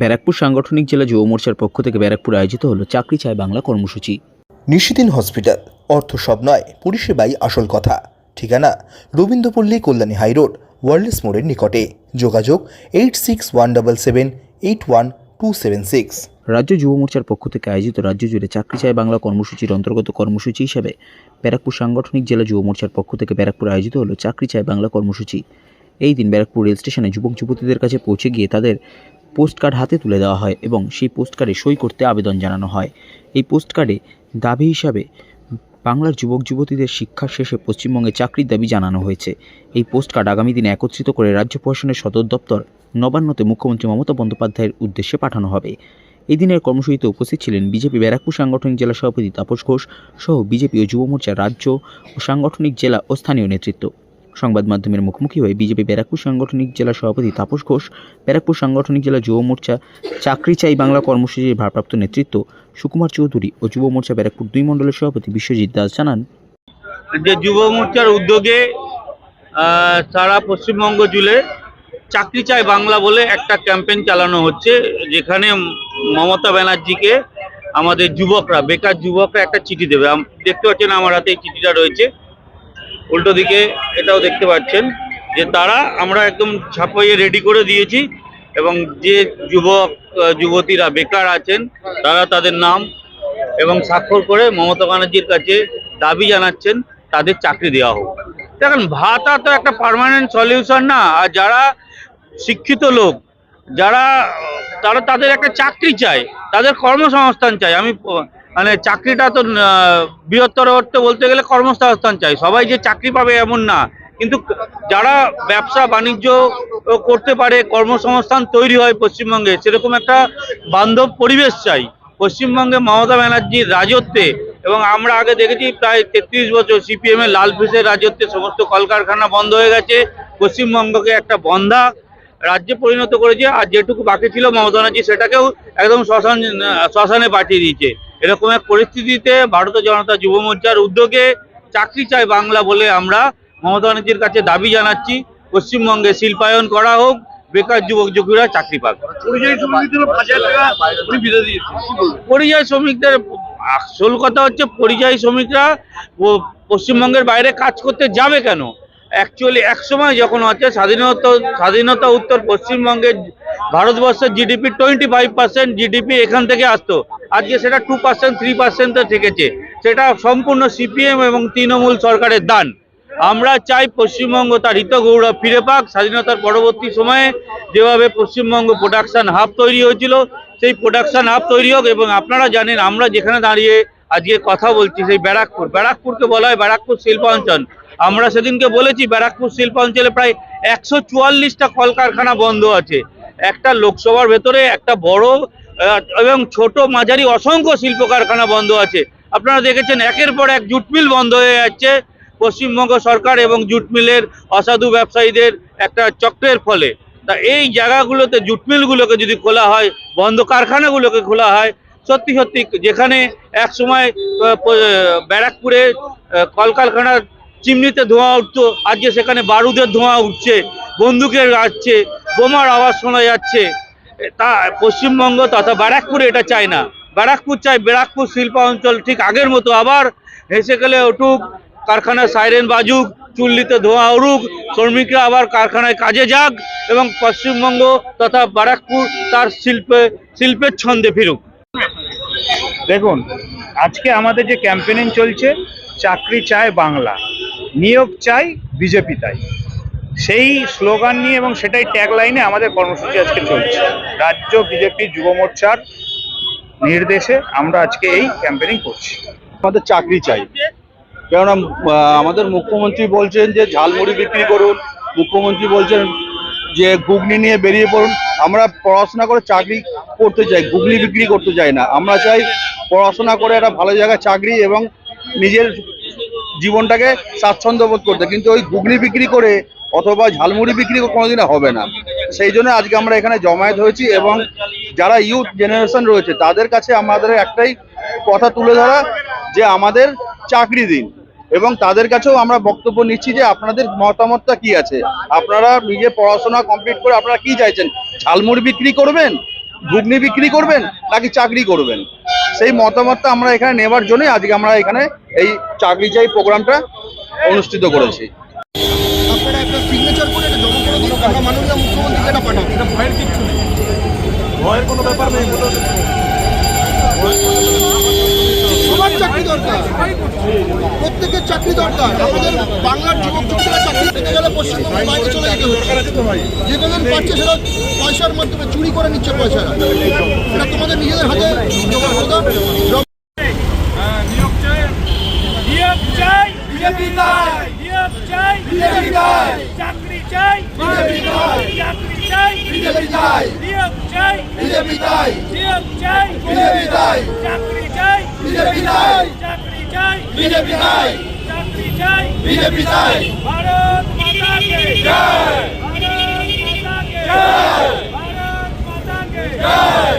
ব্যারাকপুর সাংগঠনিক জেলা যুব মোর্চার পক্ষ থেকে ব্যারাকপুর আয়োজিত হলো চাকরি চায় বাংলা কর্মসূচি। নিশিদিন হসপিটাল অর্থ সব নয় পরিষেবাই আসল কথা। ঠিকানা রবীন্দ্রপল্লী কল্যাণী হাইরোড ওয়ার্ল্ডস মোড়ের নিকটে। যোগাযোগ eight six one double seven eight one two seven six. রাজ্য যুব মোর্চার পক্ষ থেকে আয়োজিত রাজ্য জুড়ে চাকরি চায় বাংলা কর্মসূচির অন্তর্গত কর্মসূচি হিসেবে ব্যারাকপুর সাংগঠনিক জেলা যুব মোর্চার পক্ষ থেকে ব্যারাকপুর আয়োজিত হলো চাকরি চায় বাংলা কর্মসূচি। এই দিন ব্যারাকপুর রেল স্টেশনে যুবক যুবতীদের কাছে পৌঁছে গিয়ে তাদের পোস্ট কার্ড হাতে তুলে দেওয়া হয় এবং সেই পোস্টকার্ডে সই করতে আবেদন জানানো হয়। এই পোস্টকার্ডে দাবি হিসাবে বাংলার যুবক, যুবতীদের শিক্ষার শেষে পশ্চিমবঙ্গে চাকরির দাবি জানানো হয়েছে। এই পোস্ট কার্ড আগামী দিনে একত্রিত করে রাজ্য প্রশাসনের সদর দপ্তর নবান্নতে মুখ্যমন্ত্রী মমতা বন্দ্যোপাধ্যায়ের উদ্দেশ্যে পাঠানো হবে। এই দিনের কর্মসূচিতে উপস্থিত ছিলেন বিজেপি ব্যারাকপুর সাংগঠনিক জেলা সভাপতি তাপস ঘোষ সহ বিজেপি ও যুব মোর্চার রাজ্য ও সাংগঠনিক জেলা ও স্থানীয় নেতৃত্ব। সংবাদ মাধ্যমের মুখোমুখি হয়ে বিজেপি ব্যারাকপুর সাংগঠনিক জেলা সভাপতি তাপস ঘোষ, ব্যারাকপুর সাংগঠনিক জেলা যুব মোর্চা চাকরি চাই বাংলা কর্মসূচির ভারপ্রাপ্ত নেতৃত্ব সুকুমার চৌধুরী ও যুব মোর্চা ব্যারাকপুর দুই মণ্ডলের সভাপতি বিশ্বজিৎ দাস জানান। যে যুব মোর্চার উদ্যোগে সারা পশ্চিমবঙ্গ জুড়ে চাকরি চাই বাংলা বলে একটা ক্যাম্পেইন চালানো হচ্ছে, যেখানে মমতা ব্যানার্জিকে আমাদের যুবকরা, বেকার যুবকরা একটা চিঠি দেবে। দেখতে পাচ্ছেন আমার হাতে এই চিঠিটা রয়েছে। উল্টো দিকে এটাও দেখতে পাচ্ছেন যে তারা আমরা একদম ছাপাইয়ে রেডি করে দিয়েছি এবং যে যুবক যুবতীরা বেকার আছেন, তারা তাদের নাম এবং স্বাক্ষর করে মমতা ব্যানার্জির কাছে দাবি জানাচ্ছেন, তাদের চাকরি দেওয়া হোক। দেখেন, ভাতা তো একটা পার্মানেন্ট সলিউশন না। আর যারা শিক্ষিত লোক, যারা, তারা তাদের একটা চাকরি চায়, তাদের কর্মসংস্থান চাই আমি মানে চাকরিটা তো বৃহত্তর অর্থে বলতে গেলে কর্মসংস্থান চাই। সবাই যে চাকরি পাবে এমন না। কিন্তু যারা ব্যবসা বাণিজ্য করতে পারে, কর্মসংস্থান তৈরি হয় পশ্চিমবঙ্গে, সেরকম একটা বান্ধব পরিবেশ চাই। পশ্চিমবঙ্গে মমতা ব্যানার্জির রাজত্বে, এবং আমরা আগে দেখেছি প্রায় তেত্রিশ বছর সিপিএম এর লাল ফিসের রাজত্বে সমস্ত কলকারখানা বন্ধ হয়ে গেছে। পশ্চিমবঙ্গকে একটা বন্ধা রাজ্যে পরিণত করেছে, আর যেটুকু বাকি ছিল মমতা ব্যানার্জি সেটাকেও একদম শ্মশান শ্মশানে পাঠিয়ে দিয়েছে। এরকম এক পরিস্থিতিতে ভারতীয় জনতা যুব মোর্চার উদ্যোগে চাকরি চাই বাংলা বলে আমরা মমতা ব্যানার্জির কাছে দাবি জানাচ্ছি। পশ্চিমবঙ্গে শিল্পায়ন করা হোক বেকার যুবক যুবীরা চাকরি পাক। পরিযায়ী শ্রমিকদের আসল কথা হচ্ছে পরিযায়ী শ্রমিকরা পশ্চিমবঙ্গের বাইরে কাজ করতে যাবে কেন? অ্যাকচুয়ালি এক সময় যখন হচ্ছে স্বাধীনতা স্বাধীনতা উত্তর পশ্চিমবঙ্গের ভারতবর্ষের GDP twenty five percent GDP এখান থেকে আসতো। আজকে সেটা টু পার্সেন্ট থ্রি পার্সেন্টে থেকেছে। সেটা সম্পূর্ণ সিপিএম এবং তৃণমূল সরকারের দান। আমরা চাই পশ্চিমবঙ্গ তার হিত গৌরব ফিরে পাক। স্বাধীনতার পরবর্তী সময়ে যেভাবে পশ্চিমবঙ্গ প্রোডাকশন হাব তৈরি হয়েছিল, সেই প্রোডাকশন হাব তৈরি হোক এবং আপনারা জানেন, আমরা যেখানে দাঁড়িয়ে আজকে কথা বলছি, সেই ব্যারাকপুর। ব্যারাকপুরকে বলা হয় ব্যারাকপুর শিল্পাঞ্চল। আমরা সেদিনকে বলেছি, ব্যারাকপুর শিল্পাঞ্চলে প্রায় একশো চুয়াল্লিশটা কলকারখানা বন্ধ আছে। একটা লোকসভার ভেতরে, একটা বড় এবং ছোট মাঝারি অসংখ্য শিল্প কারখানা বন্ধ আছে। আপনারা দেখেছেন, একের পর এক জুট মিল বন্ধ হয়ে যাচ্ছে। পশ্চিমবঙ্গ সরকার এবং জুট মিলের অসাধু ব্যবসায়ীদের একটা চক্রের ফলে। তা এই জায়গাগুলোতে জুট মিলগুলোকে যদি খোলা হয়, বন্ধ কারখানাগুলোকে খোলা হয়, সত্যি সত্যি যেখানে এক সময় ব্যারাকপুরে কলকারখানার চিমনিতে ধোঁয়া উঠতো। আজকে সেখানে বারুদের ধোঁয়া উঠছে, বন্দুকের আসছে বোমার আওয়াজ শোনা যাচ্ছে। তা, পশ্চিমবঙ্গ তথা ব্যারাকপুরে এটা চায় না। ব্যারাকপুর চায় ব্যারাকপুর শিল্প অঞ্চল ঠিক আগের মতো। আবার হেসে গেলে উঠুক, কারখানার সাইরেন বাজুক, চুল্লিতে ধোঁয়া উড়ুক, শ্রমিকরা আবার কারখানায় কাজে যাক এবং পশ্চিমবঙ্গ তথা ব্যারাকপুর তার শিল্পে, শিল্পের ছন্দে ফিরুক। দেখুন, আজকে আমাদের যে ক্যাম্পেনিং চলছে, চাকরি চায় বাংলা। নিয়োগ চাই, বিজেপি তাই। সেই স্লোগান নিয়ে এবং সেটাই ট্যাগ লাইনে আমাদের কর্মসূচি আজকে চলছে। রাজ্য বিজেপি যুব মোর্চার নির্দেশে আমরা আজকে এই ক্যাম্পেনিং করছি। আমাদের চাকরি চাই। কেননা আমাদের মুখ্যমন্ত্রী বলছেন যে ঝালমুড়ি বিক্রি করুন, মুখ্যমন্ত্রী বলছেন যে ঘুগনি নিয়ে বেরিয়ে পড়ুন। আমরা পড়াশোনা করে চাকরি করতে চাই, ঘুগনি বিক্রি করতে চাই না। আমরা চাই পড়াশোনা করে একটা ভালো জায়গায় চাকরি এবং নিজের জীবনটাকে স্বাচ্ছন্দ্য বোধ করতে। কিন্তু ওই ঘুগনি বিক্রি করে অথবা ঝালমুড়ি বিক্রি করে কোনোদিনও হবে না। সেই জন্য আজকে আমরা এখানে জমায়েত হয়েছি এবং যারা ইউথ জেনারেশন রয়েছে, তাদের কাছে আমাদের একটাই কথা তুলে ধরা যে আমাদের চাকরি দিন। এবং তাদের কাছেও আমরা বক্তব্য নিচ্ছি যে আপনাদের মতামতটা কি আছে? আপনারা নিজে পড়াশোনা কমপ্লিট করে আপনারা কি চাইছেন? ঝালমুড়ি বিক্রি করবেন? ঘুগনি বিক্রি করবেন? নাকি চাকরি করবেন? সেই মতামতটা আমরা এখানে নেবার জন্যই আজকে আমরা এখানে এই চাকরি চাই প্রোগ্রামটা অনুষ্ঠিত করেছি। আপনারা একটা সিগনেচার করে এটা জমা করে দিন। আমরা মাননীয় মুখ্যমন্ত্রীকে এটা পাঠাবো? এটা ভয়ের কিচ্ছু নেই। ভয়ের কোনো ব্যাপার নেই সবার চাকরি দরকার। প্রত্যেকের চাকরি দরকার। আমাদের বাংলার যুবক যুবতীরা চাকরি পেতে গেলে পশ্চিমবঙ্গের বাইরে চলে যেতে হচ্ছে যে বেতন পাচ্ছে সেটা পয়সার মাধ্যমে চুরি করে নিচ্ছে পয়সাটা এটা তোমাদের নিজেদের হাতে জোগাড় দাও নিয়োগ চাই বিজেপি চাই। নিয়োগ চাই। বিজেপি চাই। চাকরি চাই। বিজেপি চাই। চাকরি চাই। বিজেপি চাই। নিয়োগ চাই। বিজেপি চাই। নিয়োগ চাই। বিজেপি চাই। চাকরি চাই। বিজেপি চাই। চাকরি চাই। বিজেপি চাই। চাকরি চাই। বিজেপি চাই। ভারত মাতা কে জয় ভারত মাতা কে জয় ভারত মাতা কে জয়